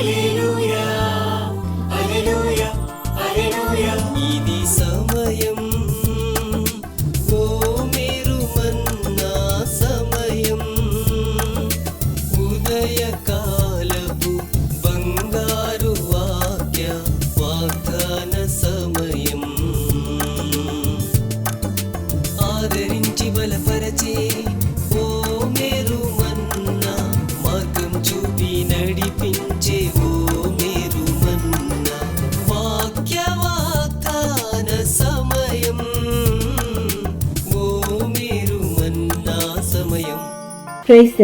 ఇది price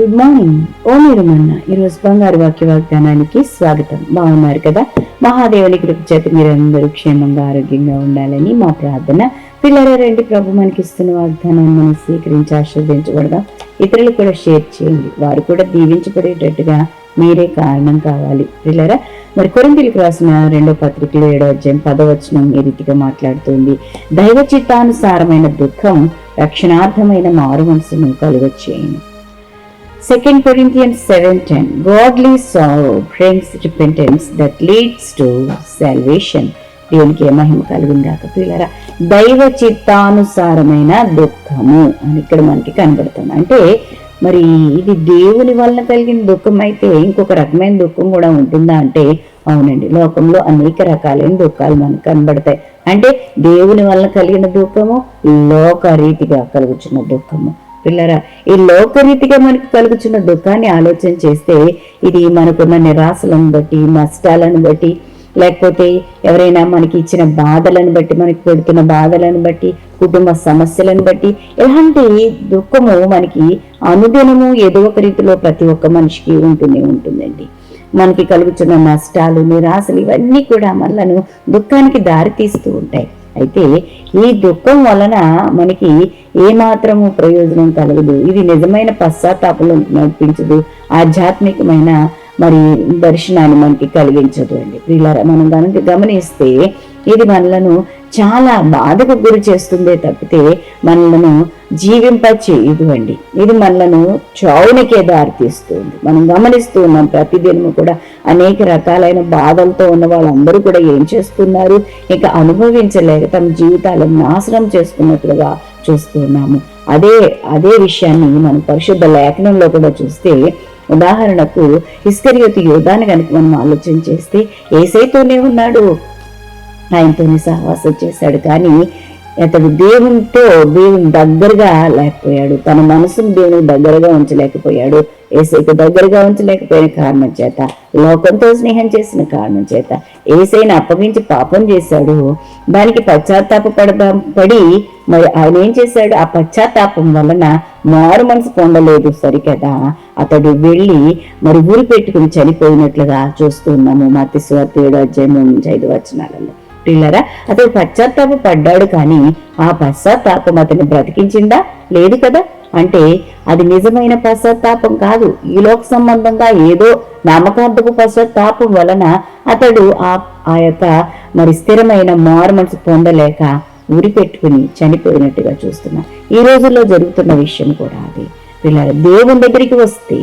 good morning ఓ మీరు మన్న ఈరోజు బంగారు వాక్య వాగ్దానానికి స్వాగతం. బాగున్నారు కదా? మహాదేవుని కృప చేత మీరందరూ క్షేమంగా ఆరోగ్యంగా ఉండాలని మా ప్రార్థన. పిల్లల రండి ప్రభు మనకి ఇస్తున్న వాగ్దానాన్ని మనం స్వీకరించి ఆస్వాదించకూడదా ఇతరులు కూడా షేర్ చేయండి. వారు కూడా దీవించబడేటట్టుగా మీరే కారణం కావాలి. పిల్లరా మరి కొరింతలకు రాసిన రెండో పత్రికలో ఏడో అధ్యాయం పదవచనం ఈ రీతిగా మాట్లాడుతుంది. దైవ చిత్తానుసారమైన దుఃఖం రక్షణార్థమైన మారు మనసును కలుగచ్చేయను second Corinthian seven ten godly sorrow brings repentance that leads to salvation దేవునికి ఏ మహిమ కలిగింది కాక పిల్లరా దైవ చిత్తానుసారమైన దుఃఖము అని ఇక్కడ మనకి కనబడుతుంది. అంటే మరి ఇది దేవుని వలన కలిగిన దుఃఖం అయితే ఇంకొక రకమైన దుఃఖం కూడా ఉంటుందా అంటే అవునండి లోకంలో అనేక రకాలైన దుఃఖాలు మనకు కనబడతాయి. అంటే దేవుని వలన కలిగిన దుఃఖము లోకరీతిగా కలుగుచున్న దుఃఖము. పిల్లరా ఈ లోకరీతిగా మనకి కలుగుచున్న దుఃఖాన్ని ఆలోచన చేస్తే ఇది మనకున్న నిరాశలను బట్టి నష్టాలను బట్టి లేకపోతే ఎవరైనా మనకి ఇచ్చిన బాధలను బట్టి మనకి పెడుతున్న బాధలను బట్టి కుటుంబ సమస్యలను బట్టి ఇలాంటి దుఃఖము మనకి అనుదినము ఏదో ఒక రీతిలో ప్రతి ఒక్క మనిషికి ఉంటూనే ఉంటుందండి. మనకి కలుగుతున్న నష్టాలు నిరాశలు ఇవన్నీ కూడా మనలను దుఃఖానికి దారి తీస్తూ ఉంటాయి. అయితే ఈ దుఃఖం వలన మనకి ఏమాత్రము ప్రయోజనం కలగదు. ఇది నిజమైన పశ్చాత్తాపంలో నడిపించదు. ఆధ్యాత్మికమైన మరి దర్శనాన్ని మనకి కలిగించదు అండి. వీళ్ళ మనం కనుక గమనిస్తే ఇది మనలను చాలా బాధకు గురి చేస్తుందే తప్పితే మనలను జీవింప చేయదు అండి. ఇది మనలను చావునికే దారితీస్తుంది. మనం గమనిస్తూ ఉన్నాం ప్రతిదినము కూడా అనేక రకాలైన బాధలతో ఉన్న వాళ్ళందరూ కూడా ఏం చేస్తున్నారు? ఇక అనుభవించలేక తమ జీవితాలను నాశనం చేసుకున్నట్లుగా చూస్తున్నాము అదే అదే విషయాన్ని మనం పరిశుద్ధ లేఖనంలో కూడా చూస్తే ఉదాహరణకు ఇస్కరియోతి యోధాన్ని కనుక మనం ఆలోచన చేస్తే ఏసైతోనే ఉన్నాడు. ఆయనతోనే సహవాసం చేశాడు. కానీ అతడు దేవునితో దేవుని దగ్గరగా లేకపోయాడు. తన మనసును దేవునికి దగ్గరగా ఉంచలేకపోయాడు. ఏసైకి దగ్గరగా ఉంచలేకపోయిన కారణం చేత లోకంతో స్నేహం చేసిన కారణం చేత ఏసైని అప్పగించి పాపం చేశాడు. దానికి పశ్చాత్తాప పడ పడి మరి ఆయన ఏం చేశాడు? ఆ పశ్చాత్తాపం వలన మారు మనసు పొందలేదు సరికదా. అతడు వెళ్ళి మరి ఊరి పెట్టుకుని చనిపోయినట్లుగా చూస్తున్నాము. మత్తి స్వార్థ ఏడు అధ్యాయం నుంచి ఐదు వచనాలలో. పిల్లరా అతడు పశ్చాత్తాప పడ్డాడు కానీ ఆ పశ్చాత్తాపం అతన్ని బ్రతికించిందా? లేదు కదా. అంటే అది నిజమైన పశ్చాత్తాపం కాదు. ఈ లోక సంబంధంగా ఏదో నామకార్థపు పశ్చాత్తాపం వలన అతడు ఆ ఆ యొక్క మరి స్థిరమైన మారు మనసు పొందలేక ఉరి పెట్టుకుని చనిపోయినట్టుగా చూస్తున్నాం. ఈ రోజుల్లో జరుగుతున్న విషయం కూడా అది. పిల్లలు దేవుని దగ్గరికి వస్తే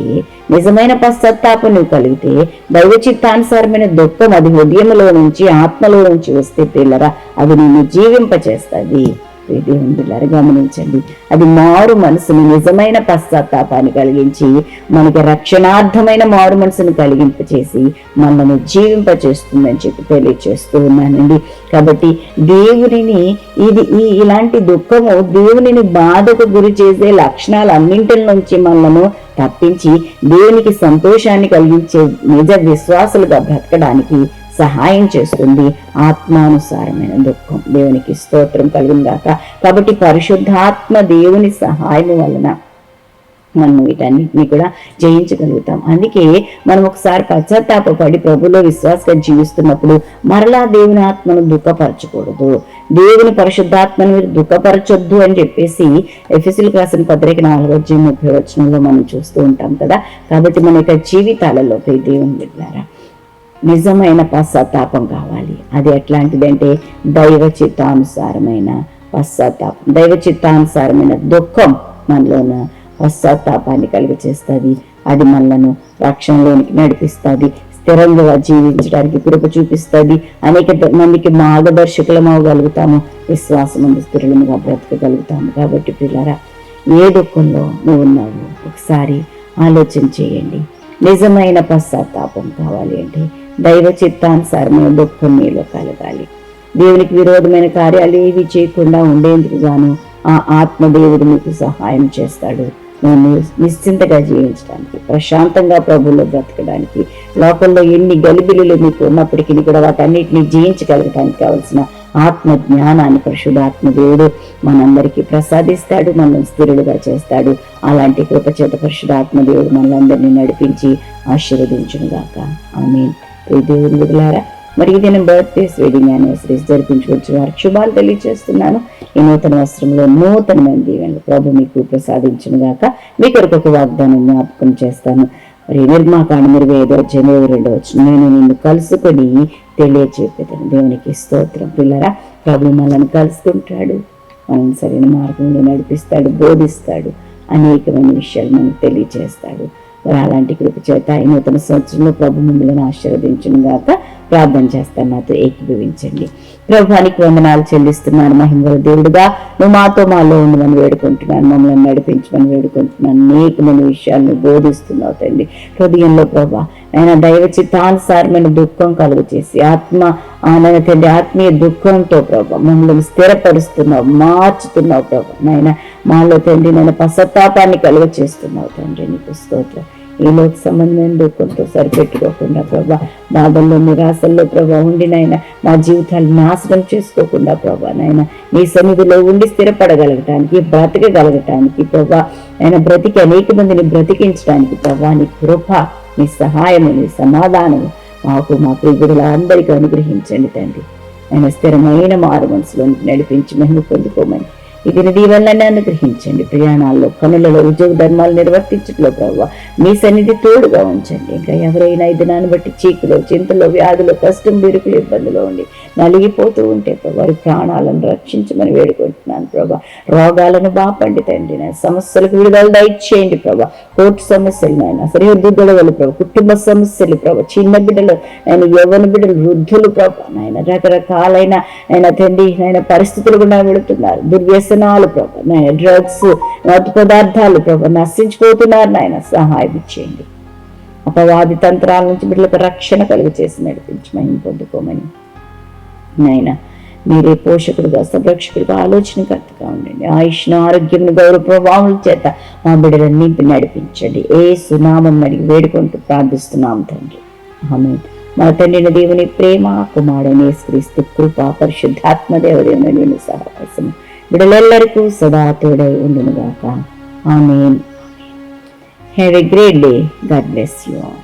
నిజమైన పశ్చాత్తాపం నువ్వు కలిగితే దైవ చిత్తానుసారమైన దుఃఖం అది హృదయంలో నుంచి ఆత్మలో నుంచి వస్తే పిల్లరా అది నిన్ను జీవింపచేస్తుంది. దేవుని పిల్లలు గమనించండి. అది మారు మనసుని నిజమైన పశ్చాత్తాపాన్ని కలిగించి మనకి రక్షణార్థమైన మారు మనసును కలిగింపచేసి మనల్ని జీవింపచేస్తుందని చెప్పి తెలియచేస్తూ ఉన్నానండి. కాబట్టి దేవునిని ఇది ఈ ఇలాంటి దుఃఖము దేవునిని బాధకు గురి చేసే లక్షణాలు అన్నింటి నుంచి మనలను తప్పించి దేవునికి సంతోషాన్ని కలిగించే నిజ విశ్వాసులుగా బ్రతకడానికి సహాయం చేస్తుంది. ఆత్మానుసారమైన దుఃఖం దేవునికి స్తోత్రం కలిగిందాక కాబట్టి పరిశుద్ధాత్మ దేవుని సహాయం వలన మనం వీటన్నిటిని కూడా జయించగలుగుతాం. అందుకే మనం ఒకసారి పశ్చాత్తాపడి ప్రభులో విశ్వాసంగా జీవిస్తున్నప్పుడు మరలా దేవుని ఆత్మను దుఃఖపరచకూడదు. దేవుని పరిశుద్ధాత్మను మీరు దుఃఖపరచొద్దు అని చెప్పేసి ఎఫ్ఎస్ఎల్ రాసిన పత్రిక నాలుగో వచ్చి ముప్పై వచనంలో మనం చూస్తూ ఉంటాం కదా. కాబట్టి మన యొక్క జీవితాలలో దేవుని బిడ్డారా నిజమైన పశ్చాత్తాపం కావాలి. అది ఎట్లాంటిదంటే దైవ చిత్తానుసారమైన పశ్చాత్తాపం. దైవ చిత్తానుసారమైన దుఃఖం మనలోన పశ్చాత్తాపాన్ని కలిగ చేస్తుంది అది మనలను రక్షణలోనికి నడిపిస్తుంది. స్థిరంగా జీవించడానికి కృప చూపిస్తుంది. అనేక మందికి మార్గదర్శకులం అవ్వగలుగుతాము. విశ్వాసం ముందు స్థిరులముగా బ్రతకగలుగుతాము. కాబట్టి పిల్లరా ఏ దుఃఖంలో నువ్వు ఉన్నావు ఒకసారి ఆలోచన చేయండి. నిజమైన పశ్చాత్తాపం కావాలి అంటే దైవ చిత్తానుసారమైన దుఃఖం మీలో కలగాలి. దేవునికి విరోధమైన కార్యాలు ఏవి చేయకుండా ఉండేందుకు గాను ఆ ఆత్మదేవుడు మీకు సహాయం చేస్తాడు. నేను నిశ్చింతగా జీవించడానికి ప్రశాంతంగా ప్రభుల్లో బ్రతకడానికి లోకంలో ఎన్ని గలిబిలులు మీకు ఉన్నప్పటికీ కూడా వాటన్నిటిని జయించగలగడానికి కావలసిన ఆత్మ జ్ఞానాన్ని పరిశుధాత్మ దేవుడు మనందరికీ ప్రసాదిస్తాడు మనల్ని స్థిరులుగా చేస్తాడు. అలాంటి కృపచేత పరిశుధాత్మ దేవుడు మనందరినీ నడిపించి ఆశీర్వదించునుగాక. ఆమె దేవుని విడులారా మరి ఈ దినం బర్త్డేస్ వెడ్డింగ్ యానివర్సరీస్ జరిపించుకోవచ్చు వారి శుభాలు తెలియజేస్తున్నాను ఈ నూతన వస్త్రంలో నూతనమైన దీవెనలు ప్రభు మీకు ప్రసాదించిన గాక. మీ కొరకు ఒక వాగ్దానం జ్ఞాపకం చేస్తాను. మరి నిర్మాకాండ మీరు ఐదో జనవరి రెండు వచ్చిన నేను నిన్ను కలుసుకొని తెలియచేపేదాను. దేవునికి స్తోత్రం పిల్లరా. ప్రభు మనల్ని కలుసుకుంటాడు. మనం సరైన మార్గంలో నడిపిస్తాడు బోధిస్తాడు. అనేకమైన విషయాలు మనకు తెలియజేస్తాడు అలాంటి కృప చేత ఈ నూతన సంవత్సరంలో ప్రభు మిమ్మల్ని ఆశీర్వదించిన గాక ప్రార్థన చేస్తాను నాతో ఏకీభవించండి. ప్రభువానికి వందనాలు చెల్లిస్తున్నాను మహిమల దేవుడుగా. నువ్వు మాతో మాలో ఉండమని వేడుకుంటున్నాను మమ్మల్ని నడిపించమని వేడుకుంటున్నాను. అనేకమైన విషయాలను బోధిస్తున్నావు తండ్రి. హృదయంలో ప్రభా ఆయన దైవ చిత్తానుసారమైన దుఃఖం కలుగు చేసి ఆత్మ ఆయన తండ్రి ఆత్మీయ దుఃఖంతో ప్రభా మమ్మల్ని స్థిరపరుస్తున్నావు మార్చుతున్నావు ప్రభా. నాయన మాలో తండ్రి నేను పశ్చాత్తాపాన్ని కలుగ చేస్తున్నావు తండ్రి. నీకు స్తోత్రం. ఈ లోక సంబంధమైన దుఃఖంతో సరిపెట్టుకోకుండా ప్రభా బాధల్లో నిరాశల్లో ప్రభా ఉండి నాయన మా జీవితాలు నాశనం చేసుకోకుండా ప్రభా నాయన నీ సన్నిధిలో ఉండి స్థిరపడగలగటానికి బ్రతకగలగటానికి ప్రభా ఆయన బ్రతికి అనేక మందిని బ్రతికించడానికి ప్రభా నీ కృప నీ సహాయము నీ సమాధానము మాకు మా ప్రియుల అందరికీ అనుగ్రహించండి తండ్రి. ఆయన స్థిరమైన మారు మనసులో నడిపించి మేము పొందుకోమని ఇది దీవెనలన్నీ అనుగ్రహించండి. ప్రయాణాల్లో పనులలో ఉద్యోగ ధర్మాలు నిర్వర్తించట్లో ప్రభావ మీ సన్నిధి తోడుగా ఉంచండి. ఇంకా ఎవరైనా ఈ దినాన్ని బట్టి చీకులో చింతలో వ్యాధులు కష్టం బిరుకులు ఇబ్బందులు ఉండి నలిగిపోతూ ఉంటే వారి ప్రాణాలను రక్షించమని వేడుకుంటున్నాను ప్రభా రోగాలను బాపండి తండ్రి నా సమస్యలకు విడుదల దయచేయండి ప్రభా కోర్టు సమస్యలు నాయన సరిహద్దు గొడవలు ప్రభా కుటుంబ సమస్యలు ప్రభా చిన్న బిడ్డలు ఆయన యవ్వన బిడ్డలు వృద్ధులు ప్రభా నాయన రకరకాలైన ఆయన తండ్రి ఆయన పరిస్థితులు కూడా వెళుతున్నారు. వ్యసనాలు ప్రభా. నాయన డ్రగ్స్ మత్తు పదార్థాలు ప్రభా నశించిపోతున్నారు నాయన సహాయం చేయండి అపవాది తంత్రాల నుంచి బిడ్డలకు రక్షణ కలుగు చేసి నడిపించి మహిమ పొందుకోమని. నాయన మీరే పోషకుడుగా సంరక్షకుడుగా ఆలోచనకర్తగా ఉండండి. ఆయుష్ను ఆరోగ్యం గౌరవ ప్రభావం చేత మా బిడ్డలను నింపి నడిపించండి. ఏ సునామం అడిగి వేడుకుంటూ ప్రార్థిస్తున్నాం తండ్రి. ఆమె మా తండ్రిని దేవుని ప్రేమ కుమారుని క్రీస్తు కృప పరిశుద్ధాత్మ దేవదేవుని సహవాసం బిడ్డలెల్లరికూ సదా తోడై ఉండునుగాక. ఆమె have a great day God bless you all